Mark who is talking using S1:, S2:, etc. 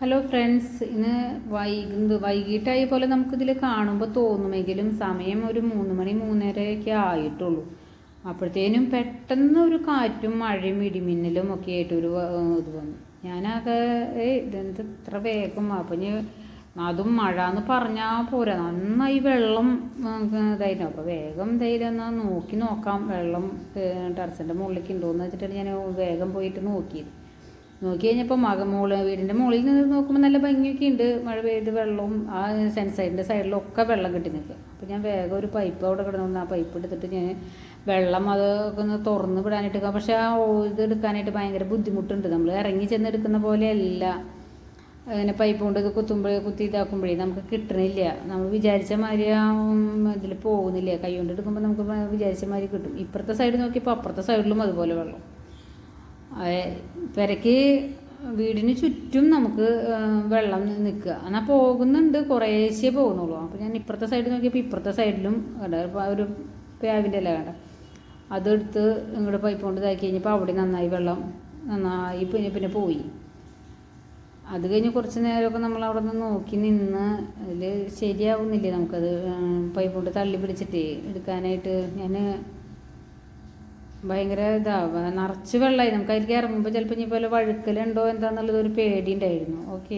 S1: Hello friends ഇന്ന് വൈകുന്നത് വൈകിട്ടായ പോലെ നമുക്കിതിൽ കാണുമ്പോൾ തോന്നുമെങ്കിലും സമയം ഒരു മൂന്ന് മണി മൂന്നരയൊക്കെ ആയിട്ടുള്ളൂ. അപ്പോഴത്തേനും പെട്ടെന്ന് ഒരു കാറ്റും മഴയും ഇടിമിന്നലും ഒക്കെ ആയിട്ട് ഒരു ഇത് വന്നു. ഞാനാകെ ഏ ഇതെന്ത് ഇത്ര വേഗം അപ്പം ഞാൻ അതും മഴ എന്ന് പറഞ്ഞാൽ പോരാ. നന്നായി വെള്ളം ഇതായിരുന്നു. അപ്പോൾ വേഗം ഇതായിരുന്നു നോക്കി നോക്കാം. വെള്ളം ടെറസിന്റെ മുകളിലേക്ക് ഉണ്ടോയെന്ന് വെച്ചിട്ടാണ് ഞാൻ വേഗം പോയിട്ട് നോക്കിയത്. നോക്കി കഴിഞ്ഞപ്പോൾ മക മോൾ വീടിന്റെ മുകളിൽ നിന്ന് നോക്കുമ്പോൾ നല്ല ഭംഗിയൊക്കെ ഉണ്ട്. മഴ പെയ്ത് വെള്ളവും ആ സെൻസൈഡിന്റെ സൈഡിലൊക്കെ വെള്ളം കെട്ടി നിൽക്കുക അപ്പോൾ ഞാൻ വേഗം ഒരു പൈപ്പ് അവിടെ കിടന്നു ആ പൈപ്പ് എടുത്തിട്ട് ഞാൻ വെള്ളം അതൊക്കെ ഒന്ന് തുറന്ന് വിടാനായിട്ട് പക്ഷേ ആ ഇത് എടുക്കാനായിട്ട് ഭയങ്കര ബുദ്ധിമുട്ടുണ്ട്. നമ്മൾ ഇറങ്ങി ചെന്ന് എടുക്കുന്ന പോലെയല്ല. അങ്ങനെ പൈപ്പ് കൊണ്ട് ഇത് കുത്തുമ്പോൾ കുത്തി ഇതാക്കുമ്പോഴേ നമുക്ക് കിട്ടണില്ല. നമ്മൾ വിചാരിച്ച മാതിരി ഇതിൽ പോകുന്നില്ല. കൈ കൊണ്ട് എടുക്കുമ്പോൾ നമുക്ക് വിചാരിച്ച മാതിരി കിട്ടും. ഇപ്പുറത്തെ സൈഡ് നോക്കിയപ്പോൾ അപ്പുറത്തെ സൈഡിലും അതുപോലെ വെള്ളം. അതെ, പെരയ്ക്ക് വീടിന് ചുറ്റും നമുക്ക് വെള്ളം നിൽക്കുക. എന്നാൽ പോകുന്നുണ്ട് കുറേശ്ശേ പോകുന്നുള്ളൂ. അപ്പോൾ ഞാൻ ഇപ്പുറത്തെ സൈഡ് നോക്കിയപ്പോൾ ഇപ്പുറത്തെ സൈഡിലും ഒരു പ്യാവിന്റെ അല്ല കണ്ട. അതെടുത്ത് ഇങ്ങോട്ട് പൈപ്പ് കൊണ്ട് ഇതാക്കി കഴിഞ്ഞപ്പോൾ അവിടെ നന്നായി വെള്ളം നന്നായി പിന്നെ പിന്നെ പോയി. അത് കഴിഞ്ഞ് കുറച്ച് നേരമൊക്കെ നമ്മൾ അവിടെ നിന്ന് നോക്കി നിന്ന് അതിൽ ശരിയാവുന്നില്ലേ നമുക്കത് പൈപ്പ് കൊണ്ട് തള്ളി പിടിച്ചിട്ട് എടുക്കാനായിട്ട്. ഞാൻ ഭയങ്കര ഇതാവുക. നിറച്ച് വെള്ളമായി. നമുക്ക് അതിലേക്ക് ഇറങ്ങുമ്പോൾ ചിലപ്പോൾ ഇനി പോലെ വഴുക്കലുണ്ടോ എന്താന്നുള്ളത് ഒരു പേടി ഉണ്ടായിരുന്നു ഓക്കെ